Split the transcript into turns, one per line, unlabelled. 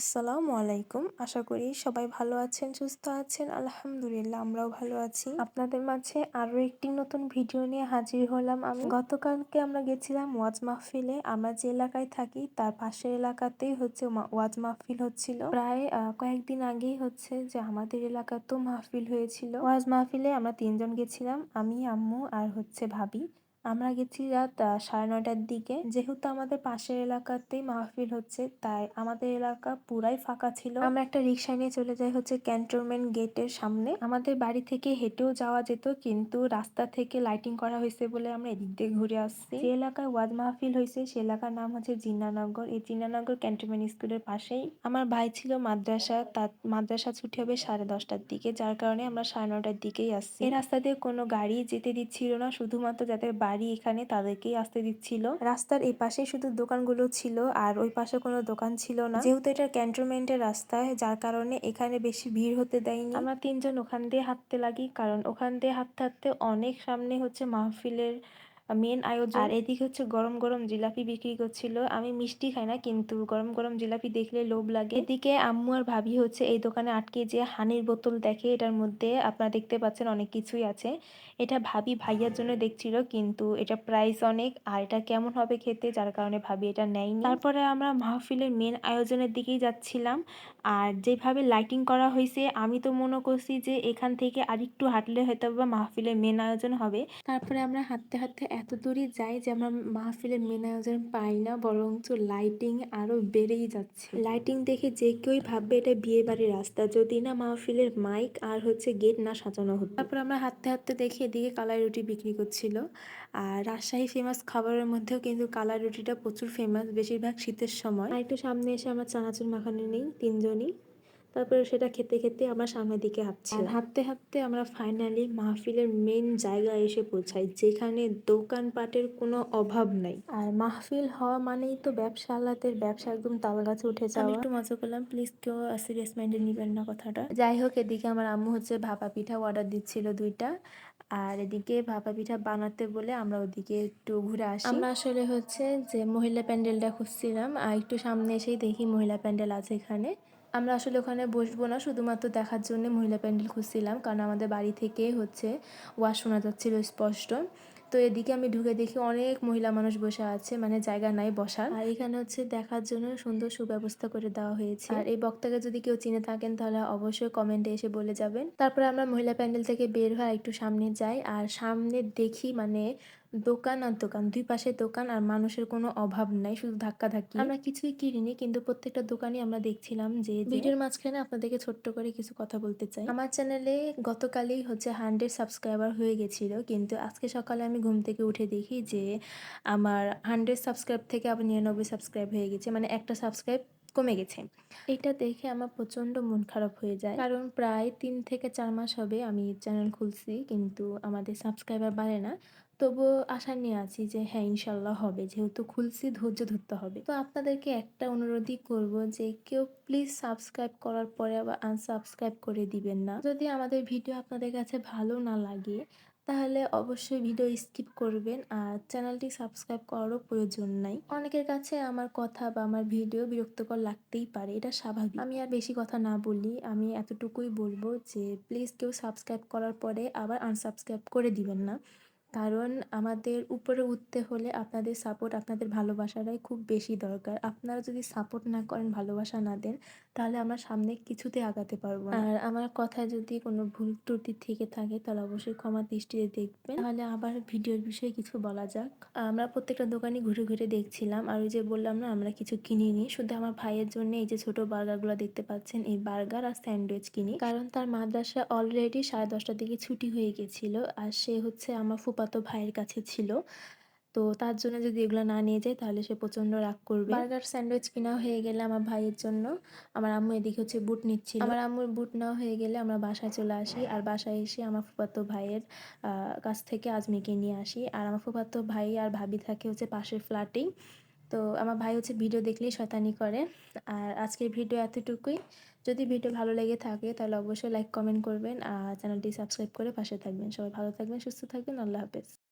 আসসালামু আলাইকুম। আশা করি সবাই ভালো আছেন, সুস্থ আছেন। আলহামদুলিল্লাহ, আমরাও ভালো আছি। আপনাদের মাঝে আরও একটি নতুন ভিডিও নিয়ে হাজির হলাম আমি। গতকালকে আমরা গেছিলাম ওয়াজ মাহফিলে। আমরা যে এলাকায় থাকি, তার পাশের এলাকাতেই হচ্ছে ওয়াজ মাহফিল হচ্ছিল। প্রায় কয়েকদিন আগেই হচ্ছে যে আমাদের এলাকাতেও মাহফিল হয়েছিল। ওয়াজ মাহফিলে আমরা তিনজন গেছিলাম, আমি, আম্মু আর হচ্ছে ভাবি। আমরা গেছি রাত সাড়ে নয়টার দিকে। যেহেতু আমাদের পাশের এলাকাতেই মাহফিল হচ্ছে, তাই আমাদের এলাকা পুরাই ফাঁকা ছিল। আমরা একটা রিক্সা নিয়ে চলে যাই হচ্ছে ক্যান্টনমেন্ট গেটের সামনে। আমাদের বাড়ি থেকে হেঁটেও যাওয়া যেত, কিন্তু রাস্তা থেকে লাইটিং করা হয়েছে বলে আমরা এদিক দিয়ে ঘুরে আসছি। যে এলাকায় ওয়াজ মাহফিল হয়েছে, সে এলাকার নাম হচ্ছে জিন্নানগর। এই জিন্নানগর ক্যান্টনমেন্ট স্কুলের পাশেই আমার ভাই ছিল মাদ্রাসা। তার মাদ্রাসা ছুটি হবে সাড়ে দশটার দিকে, যার কারণে আমরা সাড়ে নটার দিকেই আসছি। এই রাস্তা দিয়ে কোনো গাড়ি যেতে দিচ্ছিল না, শুধুমাত্র যাদের বাড়ি এখানে তাদেরকেই আসতে দিচ্ছিল। রাস্তার এই পাশে শুধু দোকানগুলো ছিল আর ওই পাশে কোনো দোকান ছিল না। যেহেতু এটা ক্যান্টনমেন্টের রাস্তায় যার কারণে এখানে বেশি ভিড় হতে দেয়নি। আমরা তিনজন ওখান দিয়ে হাঁটতে লাগি, কারণ ওখান দিয়ে হাঁটতে হাঁটতে অনেক সামনে হচ্ছে মাহফিলের মেন আয়োজন। আর এদিকে হচ্ছে গরম গরম জিলাপি বিক্রি করছিল। আমি মিষ্টি খাই না, কিন্তু গরম গরম জিলাপি দেখলে লোভ লাগে। এদিকে আম্মু আর ভাবি হচ্ছে এই দোকানে আটকে যে হানির বোতল দেখে। এটার মধ্যে আপনারা দেখতে পাচ্ছেন অনেক কিছুই আছে। এটা ভাবি ভাইয়ার জন্য দেখছিল, কিন্তু এটা প্রাইস অনেক। আর এটা কেমন হবে খেতে, যার কারণে ভাবি এটা নেয়নি। তারপরে আমরা মাহফিলের মেন আয়োজনের দিকেই যাচ্ছিলাম। আর যেভাবে লাইটিং করা হয়েছে, আমি তো মনে করছি যে এখান থেকে আরেকটু হাঁটলে হয়তো বা মাহফিলের মেন আয়োজন হবে। তারপরে আমরা হাঁটতে হাঁটতে এত দূরই যাই যে আমরা মাহফিলের মেন পাই না, বরঞ্চ লাইটিং আরও বেড়েই যাচ্ছে। লাইটিং দেখে যে কেউই ভাববে এটা বিয়ে বাড়ির রাস্তা। যদি না মাহফিলের মাইক আর হচ্ছে গেট না সাজানো হতো। তারপর আমরা হাঁটতে হাঁটতে দেখি এদিকে কালাই রুটি বিক্রি করছিল। আর রাজশাহী ফেমাস খাবারের মধ্যেও কিন্তু কালাই রুটিটা প্রচুর ফেমাস বেশিরভাগ শীতের সময়। আর একটু সামনে এসে আমরা চানাচুর মাখানো নেই, তিনজনই। তারপরে সেটা খেতে খেতে আমরা সামনের দিকে হাঁটছি আর হাঁটতে হাঁটতে আমরা ফাইনালি মাহফিলের মেন জায়গায় এসে পৌঁছাই যেখানে দোকানপাটের কোনো অভাব নাই। আর মাহফিল হওয়া মানেই তো ব্যবসা আল্লাদের ব্যবসা একদম তাল গাছে উঠে যাওয়া। একটু মজা করলাম প্লিজ কেউ সিরিয়াস মাইন্ডে নিবেন না কথাটা। যাই হোক এদিকে আমার আম্মু হচ্ছে ভাপা পিঠা অর্ডার দিচ্ছিল দুইটা আর এদিকে ভাপা পিঠা বানাতে বলে আমরা ওদিকে একটু ঘুরে আসি। আমরা আসলে হচ্ছে যে মহিলা প্যান্ডেলটা খুঁজছিলাম আর একটু সামনে এসেই দেখি মহিলা প্যান্ডেল আছে এখানে। আমরা আসলে ওখানে বসবো না, শুধুমাত্র দেখার জন্য মহিলা প্যান্ডেল খুঁজছিলাম, কারণ আমাদের বাড়ি থেকে হচ্ছে ওয়াজ শোনা যাচ্ছিল স্পষ্ট। তো এদিকে আমি ঢুকে দেখি অনেক মহিলা মানুষ বসে আছে মানে জায়গা নাই বসার। আর এখানে হচ্ছে দেখার জন্য সুন্দর সুব্যবস্থা করে দেওয়া হয়েছে। আর এই বক্তাকে যদি কেউ চিনে থাকেন তাহলে অবশ্যই কমেন্টে এসে বলে যাবেন। তারপরে আমরা মহিলা প্যান্ডেল থেকে বের হয়ে একটু সামনে যাই। আর সামনে দেখি মানে দোকান আর দোকান দুই পাশে দোকান আর মানুষের কোনো অভাব নাই শুধু ধাক্কা ধাক্কি আমরা কিছুই কিনিনি কিন্তু প্রত্যেকটা দোকানই আমরা দেখছিলাম যে ভিডিওর মাঝখানে আপনাদেরকে ছোট্ট করে কিছু কথা বলতে চাই। আমার চ্যানেলে গতকালই হচ্ছে হান্ড্রেড সাবস্ক্রাইবার হয়ে গেছিল কিন্তু আজকে সকালে আমি ঘুম থেকে উঠে দেখি যে আমার হান্ড্রেড সাবস্ক্রাইব থেকে আবার নিরানব্বই সাবস্ক্রাইব হয়ে গেছে মানে একটা সাবস্ক্রাইব কমে গেছে। এটা দেখে আমার প্রচণ্ড মন খারাপ হয়ে যায়। কারণ প্রায় তিন থেকে চার মাস হবে আমি চ্যানেল খুলছি, কিন্তু আমাদের সাবস্ক্রাইবার বাড়ে না। তবুও আশা নিয়ে আছি যে হ্যাঁ ইনশাল্লাহ হবে। যেহেতু খুলছি, ধৈর্য ধরতে হবে। তো আপনাদেরকে একটা অনুরোধই করব যে কেউ প্লিজ সাবস্ক্রাইব করার পরে আবার আনসাবস্ক্রাইব করে দিবেন না। যদি আমাদের ভিডিও আপনাদের কাছে ভালো না লাগে তাহলে অবশ্যই ভিডিও স্কিপ করবেন। আর চ্যানেলটি সাবস্ক্রাইব করারও প্রয়োজন নাই। অনেকের কাছে আমার কথা বা আমার ভিডিও বিরক্তকর লাগতেই পারে, এটা স্বাভাবিক। আমি আর বেশি কথা না বলি, আমি এতটুকুই বলব যে প্লিজ কেউ সাবস্ক্রাইব করার পরে আবার আনসাবস্ক্রাইব করে দিবেন না। কারণ আমাদের উপরে উঠতে হলে আপনাদের সাপোর্ট আপনাদের ভালোবাসাটাই খুব বেশি দরকার। আপনারা যদি সাপোর্ট না করেন ভালোবাসা না দেন তাহলে আমরা সামনে কিছুতে আগাতে পারব না। আর আমার কথায় যদি কোনো ভুল ত্রুটি থেকে থাকে তাহলে অবশ্যই ক্ষমা দৃষ্টিতে দেখবেন। তাহলে আবার ভিডিওর বিষয়ে কিছু বলা যাক। আমরা প্রত্যেকটা দোকানে ঘুরে ঘুরে দেখছিলাম আর ওই যে বললাম না আমরা কিছু কিনিনি। শুধু আমার ভাইয়ের জন্য এই যে ছোট বার্গারগুলো দেখতে পাচ্ছেন এই বার্গার আর স্যান্ডউইচ কিনি। কারণ তার মাদ্রাসা অলরেডি সাড়ে দশটার দিকে ছুটি হয়ে গেছিল আর সে হচ্ছে আমার ফুপাতো ভাইয়ের কাছে ছিল। তো তার জন্য যদি এগুলো না নিয়ে যায় তাহলে সে প্রচণ্ড রাগ করবে। বার্গার স্যান্ডউইচ কিনা হয়ে গেলে আমার ভাইয়ের জন্য। আমার আম্মু এদিকে হচ্ছে বুট নিচ্ছিল। আমার আম্মুর বুট না হয়ে গেলে আমরা বাসায় চলে আসি। আর বাসায় এসে আমার ফুপাতো ভাইয়ের কাছ থেকে আজমিকে নিয়ে আসি। আর আমার ফুপাতো ভাই আর ভাবি থাকে হচ্ছে পাশের ফ্ল্যাটেই তো আমার ভাই হচ্ছে ভিডিও দেখলেই শয়তানি করে। আর আজকের ভিডিও এতটুকুই। যদি ভিডিও ভালো লেগে থাকে, তাহলে অবশ্যই লাইক কমেন্ট করবেন। আর চ্যানেলটি সাবস্ক্রাইব করে পাশে থাকবেন। সবাই ভালো থাকবেন, সুস্থ থাকবেন। আল্লাহ হাফেজ।